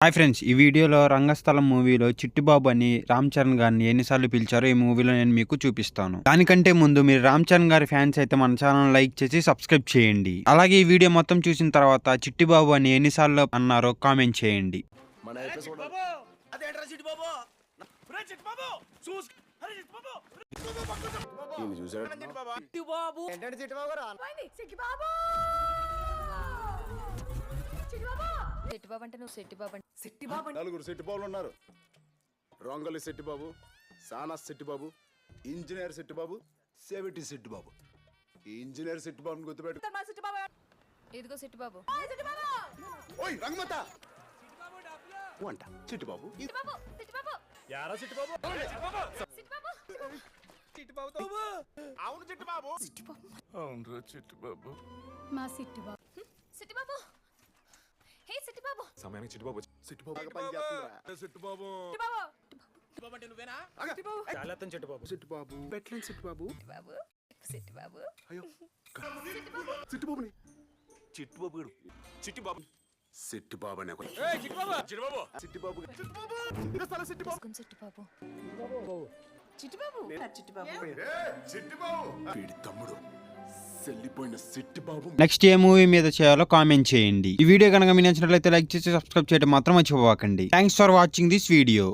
Hi friends ఈ వీడియోలో రంగస్థలం మూవీలో చిట్టిబాబు అని రామ్ చరణ్ గారిని ఎన్నిసార్లు పిలిచారో ఈ మూవీలో నేను మీకు చూపిస్తాను. దానికంటే ముందు మీరు రామ్ చరణ్ గారి ఫ్యాన్స్ అయితే మన ఛానల్ లైక్ చేసి సబ్స్క్రైబ్ చేయండి. అలాగే ఈ వీడియో మొత్తం చూసిన తర్వాత చిట్టిబాబు అని ఎన్నిసార్లు అన్నారో కామెంట్ చేయండి. మన ఎపిసోడ్ బాబు అదేంట్రా చిట్టు బాబు రే చిట్టు బాబు చూస్ అరే చిట్టు బాబు ఈయన చూసాడు చిట్టు బాబు చిట్టు బాబు ఏంటంటే చిట్టుబాబు రా పోయింది సిట్టిబాబు సిట్టిబాబు సెట్టిబాబు అంటే నువ్వు సెట్టిబాబు అంటే సిట్టిబాబు నలుగురు సెట్టిబాబులు ఉన్నారు. రొంగలి సెట్టిబాబు సానా సెట్టిబాబు ఇంజనీర్ సెట్టిబాబు సెవిటి సెట్టిబాబు. ఈ ఇంజనీర్ సెట్టిబాబుని గుర్తుపెట్టు. మా సిట్టిబాబు. ఇదిగో సెట్టిబాబు. ఓయ్ రంగమత వంట చిట్టుబాబు ఇది సిట్టిబాబు? సిట్టిబాబు యారా చిట్టు బాబు సిట్టిబాబు! చిట్టు బాబు అవును చిట్టు బాబు మా సిట్టిబాబు. సిట్టిబాబు సమయానికి చిట్టుబాబు సెట్టిబాబు బాగా పని చేస్తుందిరా బాబు సిట్టిబాబు చిట్టు బాబు అంటే నువ్వేనా సెట్టిబాబు పెట్టలేని సెట్టిబాబు బాబు అయ్యో సెట్టిబాబుని చిట్టుబాబు చిట్టుబాబు సెట్టిబాబు అనే ఒక- ఏయ్ చిట్టు బాబు చిట్టు బాబు సెట్టిబాబు సెట్టిబాబు సెట్టిబాబు తీసుకుని సెట్టిబాబు చిట్టిబాబు సెట్టిబాబు వీడి తమ్ముడు సెల్లిపోయిన సెట్టిబాబు నెక్స్ట్ ఏ మూవీ మీద చేయాలో కామెంట్ చేయండి. ఈ వీడియో కనుక మీకు నచ్చినట్లయితే లైక్ చేసి సబ్స్క్రైబ్ చేయడం మాత్రం మర్చిపోకండి. Thanks for watching this video